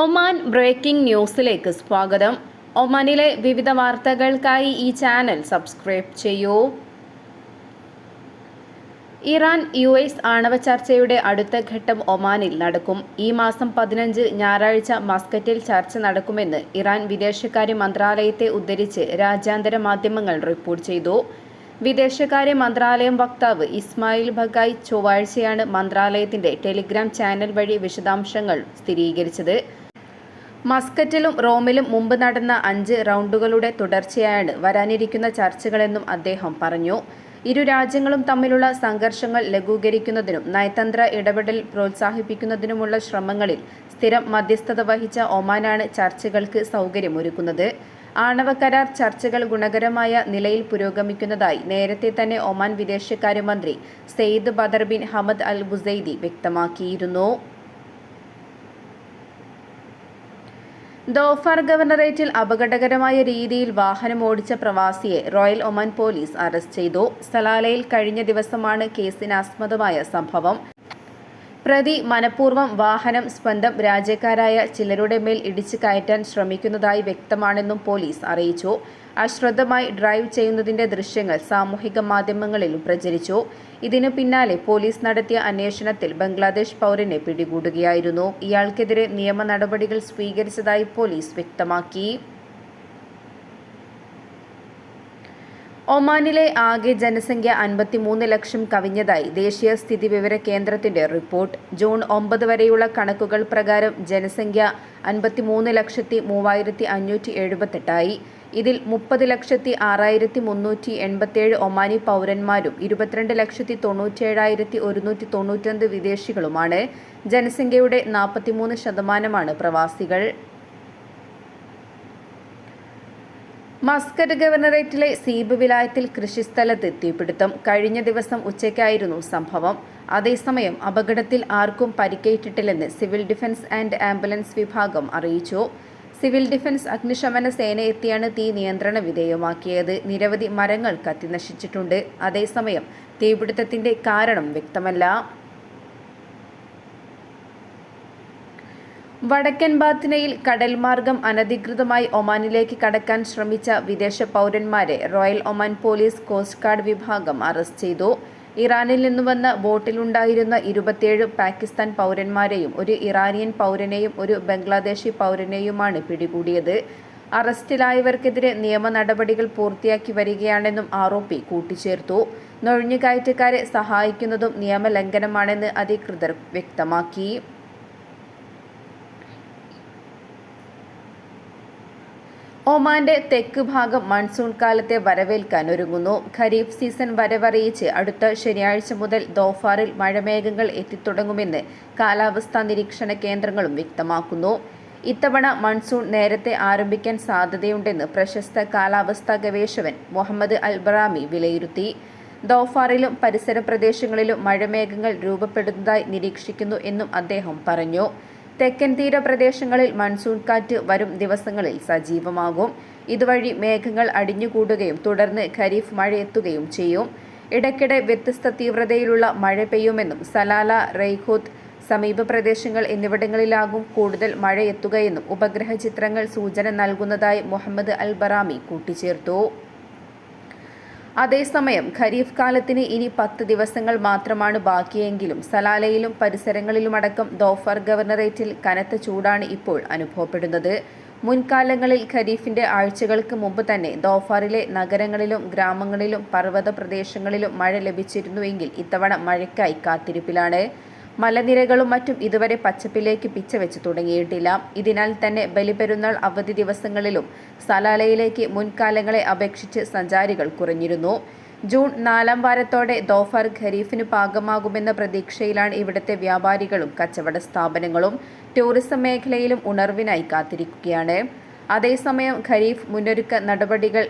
Oman breaking ന്യൂസിലേക്ക് സ്വാഗതം. ഒമാനിലെ വിവിധ വാർത്തകൾക്കായി ഈ ചാനൽ സബ്സ്ക്രൈബ് ചെയ്യൂ. ഇറാൻ യു എസ് ആണവ ചർച്ചയുടെ അടുത്ത ഘട്ടം ഒമാനിൽ നടക്കും. ഈ മാസം പതിനഞ്ച് ഞായറാഴ്ച മസ്കറ്റിൽ ചർച്ച നടക്കുമെന്ന് ഇറാൻ വിദേശകാര്യ മന്ത്രാലയത്തെ ഉദ്ധരിച്ച് രാജ്യാന്തര മാധ്യമങ്ങൾ റിപ്പോർട്ട് ചെയ്തു. വിദേശകാര്യ മന്ത്രാലയം വക്താവ് ഇസ്മായിൽ ഭഗായ് ചൊവ്വാഴ്ചയാണ് മന്ത്രാലയത്തിന്റെ ടെലിഗ്രാം ചാനൽ വഴി വിശദാംശങ്ങൾ സ്ഥിരീകരിച്ചത്. മസ്കറ്റിലും റോമിലും മുമ്പ് നടന്ന അഞ്ച് റൗണ്ടുകളുടെ തുടർച്ചയാണ് വരാനിരിക്കുന്ന ചർച്ചകളെന്നും അദ്ദേഹം പറഞ്ഞു. ഇരു രാജ്യങ്ങളും തമ്മിലുള്ള സംഘർഷങ്ങൾ ലഘൂകരിക്കുന്നതിനും നയതന്ത്ര ഇടപെടൽ പ്രോത്സാഹിപ്പിക്കുന്നതിനുമുള്ള ശ്രമങ്ങളിൽ സ്ഥിരം മധ്യസ്ഥത വഹിച്ച ഒമാനാണ് ചർച്ചകൾക്ക് സൗകര്യമൊരുക്കുന്നത്. ആണവ കരാർ ചർച്ചകൾ ഗുണകരമായ നിലയിൽ പുരോഗമിക്കുന്നതായി നേരത്തെ തന്നെ ഒമാൻ വിദേശകാര്യമന്ത്രി Sayyid Badr bin Hamad Al Busaidi വ്യക്തമാക്കിയിരുന്നു. ദോഫർ ഗവർണറേറ്റിൽ അപകടകരമായ രീതിയിൽ വാഹനം ഓടിച്ച പ്രവാസിയെ റോയൽ ഒമാൻ പോലീസ് അറസ്റ്റ് ചെയ്തു. സലാലയിൽ കഴിഞ്ഞ ദിവസമാണ് കേസിനാസ്പദമായ സംഭവം. പ്രതി മനഃപൂർവം വാഹനം സ്വന്തം രാജ്യക്കാരായ ചിലരുടെ മേൽ ഇടിച്ചു കയറ്റാൻ ശ്രമിക്കുന്നതായി വ്യക്തമാണെന്നും പോലീസ് അറിയിച്ചു. അശ്രദ്ധമായി ഡ്രൈവ് ചെയ്യുന്നതിന്റെ ദൃശ്യങ്ങൾ സാമൂഹിക മാധ്യമങ്ങളിലും പ്രചരിച്ചു. ഇതിനു പിന്നാലെ പോലീസ് നടത്തിയ അന്വേഷണത്തിൽ ബംഗ്ലാദേശ് പൗരനെ പിടികൂടുകയായിരുന്നു. ഇയാൾക്കെതിരെ നിയമ നടപടികൾ സ്വീകരിച്ചതായി പോലീസ് വ്യക്തമാക്കി. ഒമാനിലെ ആകെ ജനസംഖ്യ അൻപത്തിമൂന്ന് ലക്ഷം കവിഞ്ഞതായി ദേശീയ സ്ഥിതി വിവര കേന്ദ്രത്തിന്റെ റിപ്പോർട്ട്. ജൂൺ ഒമ്പത് വരെയുള്ള കണക്കുകൾ പ്രകാരം ജനസംഖ്യ അൻപത്തിമൂന്ന് ലക്ഷത്തി മൂവായിരത്തി അഞ്ഞൂറ്റി എഴുപത്തെട്ടായി. ഇതിൽ മുപ്പത് ലക്ഷത്തി ആറായിരത്തി മുന്നൂറ്റി എൺപത്തിയേഴ് ഒമാനി പൗരന്മാരും ഇരുപത്തിരണ്ട് ലക്ഷത്തി തൊണ്ണൂറ്റേഴായിരത്തി ഒരുന്നൂറ്റി തൊണ്ണൂറ്റൊന്ന് വിദേശികളുമാണ്. ജനസംഖ്യയുടെ നാൽപ്പത്തിമൂന്ന് ശതമാനമാണ് പ്രവാസികൾ. മസ്കറ്റ് ഗവർണറേറ്റിലെ സീബ് വിലായത്തിൽ കൃഷിസ്ഥലത്ത് കഴിഞ്ഞ ദിവസം ഉച്ചയ്ക്കായിരുന്നു സംഭവം. അതേസമയം അപകടത്തിൽ ആർക്കും പരിക്കേറ്റിട്ടില്ലെന്ന് സിവിൽ ഡിഫൻസ് ആൻഡ് ആംബുലൻസ് വിഭാഗം അറിയിച്ചു. സിവിൽ ഡിഫൻസ് അഗ്നിശമന സേന എത്തിയാണ് തീ നിയന്ത്രണ വിധേയമാക്കിയത്. നിരവധി മരങ്ങൾ കത്തിനശിച്ചിട്ടുണ്ട്. അതേസമയം തീപിടുത്തത്തിന്റെ കാരണം വ്യക്തമല്ല. വടക്കൻ ബാത്തിനയിൽ കടൽമാർഗം അനധികൃതമായി ഒമാനിലേക്ക് കടക്കാൻ ശ്രമിച്ച വിദേശ പൗരന്മാരെ Royal Oman Police Coast Guard വിഭാഗം അറസ്റ്റ് ചെയ്തു. ഇറാനിൽ നിന്ന് വന്ന ബോട്ടിലുണ്ടായിരുന്ന ഇരുപത്തിയേഴ് പാകിസ്ഥാൻ പൗരന്മാരെയും ഒരു ഇറാനിയൻ പൗരനെയും ഒരു ബംഗ്ലാദേശി പൗരനെയുമാണ് പിടികൂടിയത്. അറസ്റ്റിലായവർക്കെതിരെ നിയമ നടപടികൾ പൂർത്തിയാക്കി വരികയാണെന്നും ആരോപി കൂട്ടിച്ചേർത്തു. നുഴഞ്ഞുകയറ്റക്കാരെ സഹായിക്കുന്നതും നിയമലംഘനമാണെന്ന് അധികൃതർ വ്യക്തമാക്കി. ഒമാന്റെ തെക്ക് ഭാഗം മൺസൂൺ കാലത്തെ വരവേൽക്കാൻ ഒരുങ്ങുന്നു. ഖരീഫ് സീസൺ വരവറിയിച്ച് അടുത്ത ശനിയാഴ്ച മുതൽ ദോഫാറിൽ മഴമേഘങ്ങൾ എത്തിത്തുടങ്ങുമെന്ന് കാലാവസ്ഥാ നിരീക്ഷണ കേന്ദ്രങ്ങളും വ്യക്തമാക്കുന്നു. ഇത്തവണ മൺസൂൺ നേരത്തെ ആരംഭിക്കാൻ സാധ്യതയുണ്ടെന്ന് പ്രശസ്ത കാലാവസ്ഥാ ഗവേഷകൻ മുഹമ്മദ് അൽബറാമി വിലയിരുത്തി. ദോഫാറിലും പരിസര പ്രദേശങ്ങളിലും മഴമേഘങ്ങൾ രൂപപ്പെടുന്നതായി നിരീക്ഷിക്കുന്നു എന്നും അദ്ദേഹം പറഞ്ഞു. തെക്കൻ തീരപ്രദേശങ്ങളിൽ മൺസൂൺ കാറ്റ് വരും ദിവസങ്ങളിൽ സജീവമാകും. ഇതുവഴി മേഘങ്ങൾ അടിഞ്ഞുകൂടുകയും തുടർന്ന് ഖരീഫ് മഴയെത്തുകയും ചെയ്യും. ഇടയ്ക്കിടെ വ്യത്യസ്ത തീവ്രതയിലുള്ള മഴ പെയ്യുമെന്നും സലാല റെയ്ഖോത്ത് സമീപ പ്രദേശങ്ങൾ എന്നിവിടങ്ങളിലാകും കൂടുതൽ മഴയെത്തുകയെന്നും ഉപഗ്രഹ ചിത്രങ്ങൾ സൂചന നൽകുന്നതായി മുഹമ്മദ് അൽ ബറാമി കൂട്ടിച്ചേർത്തു. അതേസമയം ഖരീഫ് കാലത്തിന് ഇനി പത്ത് ദിവസങ്ങൾ മാത്രമാണ് ബാക്കിയെങ്കിലും സലാലയിലും പരിസരങ്ങളിലുമടക്കം ദോഫർ ഗവർണറേറ്റിൽ കനത്ത ചൂടാണ് ഇപ്പോൾ അനുഭവപ്പെടുന്നത്. മുൻകാലങ്ങളിൽ ഖരീഫിന്റെ ആഴ്ചകൾക്ക് മുമ്പ് തന്നെ ദോഫാറിലെ നഗരങ്ങളിലും ഗ്രാമങ്ങളിലും പർവത പ്രദേശങ്ങളിലും മഴ ലഭിച്ചിരുന്നുവെങ്കിൽ ഇത്തവണ മഴയ്ക്കായി കാത്തിരിപ്പിലാണ്. മലനിരകളും മറ്റും ഇതുവരെ പച്ചപ്പിലേക്ക് പിച്ചവെച്ച് തുടങ്ങിയിട്ടില്ല. ഇതിനാൽ തന്നെ ബലിപെരുന്നാൾ അവധി ദിവസങ്ങളിലും സലാലയിലേക്ക് മുൻകാലങ്ങളെ അപേക്ഷിച്ച് സഞ്ചാരികൾ കുറഞ്ഞിരുന്നു. ജൂൺ നാലാം വാരത്തോടെ ദോഫർ ഖരീഫിന് പാകമാകുമെന്ന പ്രതീക്ഷയിലാണ് ഇവിടുത്തെ വ്യാപാരികളും കച്ചവട സ്ഥാപനങ്ങളും ടൂറിസം മേഖലയിലും ഉണർവിനായി കാത്തിരിക്കുകയാണ്. അതേസമയം ഖരീഫ് മുന്നൊരുക്ക നടപടികൾ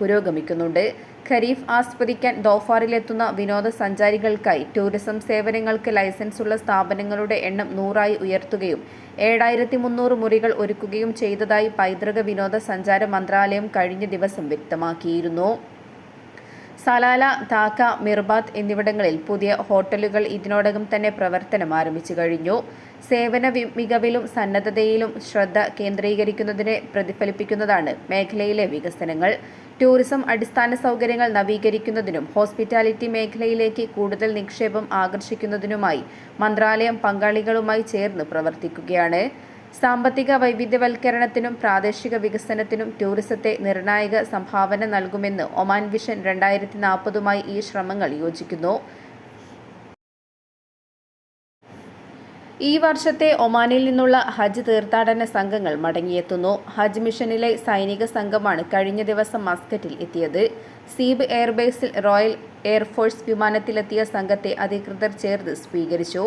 പുരോഗമിക്കുന്നുണ്ട്. ഖരീഫ് ആസ്വദിക്കാൻ ദോഫാറിലെത്തുന്ന വിനോദസഞ്ചാരികൾക്കായി ടൂറിസം സേവനങ്ങൾക്ക് ലൈസൻസുള്ള സ്ഥാപനങ്ങളുടെ എണ്ണം നൂറായി ഉയർത്തുകയും ഏഴായിരത്തി മുന്നൂറ് മുറികൾ ഒരുക്കുകയും ചെയ്തതായി പൈതൃക വിനോദസഞ്ചാര മന്ത്രാലയം കഴിഞ്ഞ ദിവസം വ്യക്തമാക്കിയിരുന്നു. സലാല ധാക്ക മിർബാത്ത് എന്നിവിടങ്ങളിൽ പുതിയ ഹോട്ടലുകൾ ഇതിനോടകം തന്നെ പ്രവർത്തനം ആരംഭിച്ചു കഴിഞ്ഞു. സേവന വി- മികവിലും സന്നദ്ധതയിലും ശ്രദ്ധ കേന്ദ്രീകരിക്കുന്നതിനെ പ്രതിഫലിപ്പിക്കുന്നതാണ് മേഖലയിലെ വികസനങ്ങൾ. ടൂറിസം അടിസ്ഥാന സൗകര്യങ്ങൾ നവീകരിക്കുന്നതിനും ഹോസ്പിറ്റാലിറ്റി മേഖലയിലേക്ക് കൂടുതൽ നിക്ഷേപം ആകർഷിക്കുന്നതിനുമായി മന്ത്രാലയം പങ്കാളികളുമായി ചേർന്ന് പ്രവർത്തിക്കുകയാണ്. സാമ്പത്തിക വൈവിധ്യവൽക്കരണത്തിനും പ്രാദേശിക വികസനത്തിനും ടൂറിസത്തെ നിർണായക സംഭാവന നൽകുമെന്ന് ഒമാൻ വിഷൻ രണ്ടായിരത്തി നാൽപ്പതുമായി ഈ ശ്രമങ്ങൾ യോജിക്കുന്നു. ഈ വർഷത്തെ ഒമാനിൽ നിന്നുള്ള ഹജ്ജ് തീർത്ഥാടന സംഘങ്ങൾ മടങ്ങിയെത്തുന്നു. ഹജ്ജ് മിഷനിലെ സൈനിക സംഘമാണ് കഴിഞ്ഞ ദിവസം മസ്കറ്റിൽ എത്തിയത്. സീബ് എയർബേസിൽ റോയൽ എയർഫോഴ്സ് വിമാനത്തിലെത്തിയ സംഘത്തെ അധികൃതർ ചേർത്ത് സ്വീകരിച്ചു.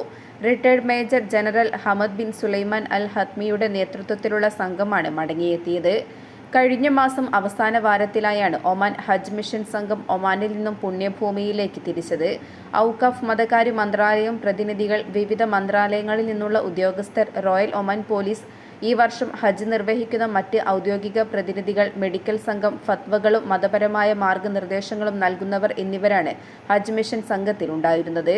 Retired major general Hamad bin Sulaiman Al ഹത്മിയുടെ നേതൃത്വത്തിലുള്ള സംഘമാണ് മടങ്ങിയെത്തിയത്. കഴിഞ്ഞ മാസം അവസാന വാരത്തിലായാണ് ഒമാൻ ഹജ്ജ് മിഷൻ സംഘം ഒമാനിൽ നിന്നും പുണ്യഭൂമിയിലേക്ക് തിരിച്ചത്. ഔക്കഫ് മതകാര്യ മന്ത്രാലയം പ്രതിനിധികൾ വിവിധ മന്ത്രാലയങ്ങളിൽ നിന്നുള്ള ഉദ്യോഗസ്ഥർ റോയൽ ഒമാൻ പോലീസ് ഈ വർഷം ഹജ്ജ് നിർവഹിക്കുന്ന മറ്റ് ഔദ്യോഗിക പ്രതിനിധികൾ മെഡിക്കൽ സംഘം ഫത്വകളും മതപരമായ മാർഗനിർദ്ദേശങ്ങളും നൽകുന്നവർ എന്നിവരാണ് ഹജ്ജ് മിഷൻ സംഘത്തിലുണ്ടായിരുന്നത്.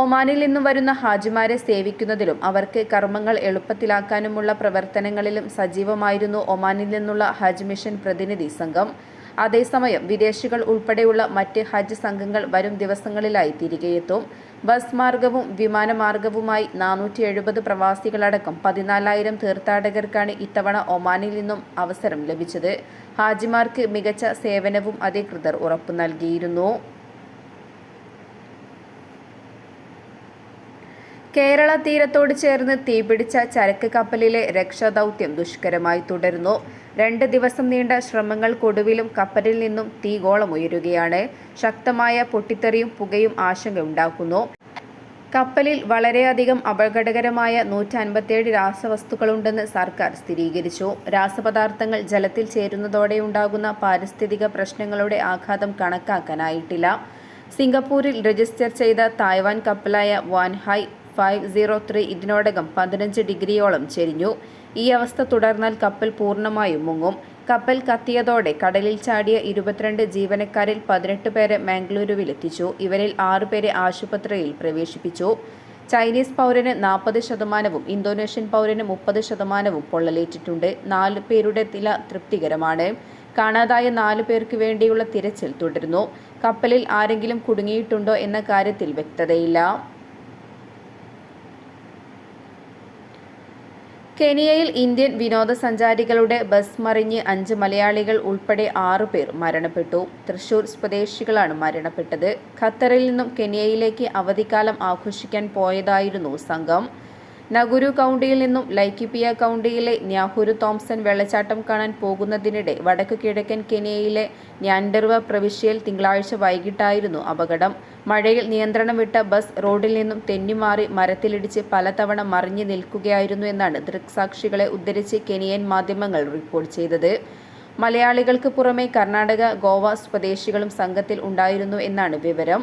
ഒമാനിൽ നിന്നും വരുന്ന ഹാജിമാരെ സേവിക്കുന്നതിലും അവർക്ക് കർമ്മങ്ങൾ എളുപ്പത്തിലാക്കാനുമുള്ള പ്രവർത്തനങ്ങളിലും സജീവമായിരുന്നു ഒമാനിൽ നിന്നുള്ള ഹജ്ജ് മിഷൻ പ്രതിനിധി സംഘം. അതേസമയം വിദേശികൾ ഉൾപ്പെടെയുള്ള മറ്റ് ഹജ്ജ് സംഘങ്ങൾ വരും ദിവസങ്ങളിലായി തിരികെയെത്തും. ബസ് മാർഗവും വിമാനമാർഗവുമായി നാനൂറ്റി എഴുപത് പ്രവാസികളടക്കം പതിനാലായിരം തീർത്ഥാടകർക്കാണ് ഇത്തവണ ഒമാനിൽ നിന്നും അവസരം ലഭിച്ചത്. ഹാജിമാർക്ക് മികച്ച സേവനവും അധികൃതർ ഉറപ്പു നൽകിയിരുന്നു കേരള തീരത്തോട് ചേർന്ന് തീപിടിച്ച ചരക്ക് കപ്പലിലെ രക്ഷാദൗത്യം ദുഷ്കരമായി തുടരുന്നു. രണ്ട് ദിവസം നീണ്ട ശ്രമങ്ങൾക്കൊടുവിലും കപ്പലിൽ നിന്നും തീഗോളം ഉയരുകയാണ്. ശക്തമായ പൊട്ടിത്തെറിയും പുകയും ആശങ്ക ഉണ്ടാക്കുന്നു. കപ്പലിൽ വളരെയധികം അപകടകരമായ നൂറ്റി അൻപത്തിയേഴ് രാസവസ്തുക്കളുണ്ടെന്ന് സർക്കാർ സ്ഥിരീകരിച്ചു. രാസപദാർത്ഥങ്ങൾ ജലത്തിൽ ചേരുന്നതോടെ ഉണ്ടാകുന്ന പാരിസ്ഥിതിക പ്രശ്നങ്ങളുടെ ആഘാതം കണക്കാക്കാനായിട്ടില്ല. സിംഗപ്പൂരിൽ രജിസ്റ്റർ ചെയ്ത Taiwan കപ്പലായ Wan Hai five zero three ഇതിനോടകം പതിനഞ്ച് ഡിഗ്രിയോളം ചെരിഞ്ഞു. ഈ അവസ്ഥ തുടർന്നാൽ കപ്പൽ പൂർണമായും മുങ്ങും. കപ്പൽ കത്തിയതോടെ കടലിൽ ചാടിയ ഇരുപത്തിരണ്ട് ജീവനക്കാരിൽ പതിനെട്ട് പേരെ മാംഗ്ലൂരുവിലെത്തിച്ചു. ഇവരിൽ ആറുപേരെ ആശുപത്രിയിൽ പ്രവേശിപ്പിച്ചു. ചൈനീസ് പൗരന് നാൽപ്പത് ശതമാനവും ഇന്തോനേഷ്യൻ പൗരന് മുപ്പത് ശതമാനവും പൊള്ളലേറ്റിട്ടുണ്ട്. നാല് പേരുടെ നില തൃപ്തികരമാണ്. കാണാതായ നാല് പേർക്ക് വേണ്ടിയുള്ള തിരച്ചിൽ തുടരുന്നു. കപ്പലിൽ ആരെങ്കിലും കുടുങ്ങിയിട്ടുണ്ടോ എന്ന കാര്യത്തിൽ വ്യക്തതയില്ല. കെനിയയിൽ ഇന്ത്യൻ വിനോദസഞ്ചാരികളുടെ ബസ് മറിഞ്ഞ് അഞ്ച് മലയാളികൾ ഉൾപ്പെടെ ആറു പേർ മരണപ്പെട്ടു. തൃശൂർ സ്വദേശികളാണ് മരണപ്പെട്ടത്. ഖത്തറിൽ നിന്നും കെനിയയിലേക്ക് അവധിക്കാലം ആഘോഷിക്കാൻ പോയതായിരുന്നു സംഘം. നഗുരു കൗണ്ടിയിൽ നിന്നും ലൈക്കിപ്പിയ കൗണ്ടിയിലെ ന്യാഹുരു തോംസൺ വെള്ളച്ചാട്ടം കാണാൻ പോകുന്നതിനിടെ വടക്കു കിഴക്കൻ കെനിയയിലെ ന്യാൻഡർവ പ്രവിശ്യയിൽ തിങ്കളാഴ്ച വൈകിട്ടായിരുന്നു അപകടം. മഴയിൽ നിയന്ത്രണം വിട്ട ബസ് റോഡിൽ നിന്നും തെന്നിമാറി മരത്തിലിടിച്ച് പലതവണ മറിഞ്ഞു നിൽക്കുകയായിരുന്നു എന്നാണ് ദൃക്സാക്ഷികളെ ഉദ്ധരിച്ച് കെനിയൻ മാധ്യമങ്ങൾ റിപ്പോർട്ട് ചെയ്തത്. മലയാളികൾക്ക് പുറമെ കർണാടക ഗോവ സ്വദേശികളും സംഘത്തിൽ ഉണ്ടായിരുന്നു എന്നാണ് വിവരം.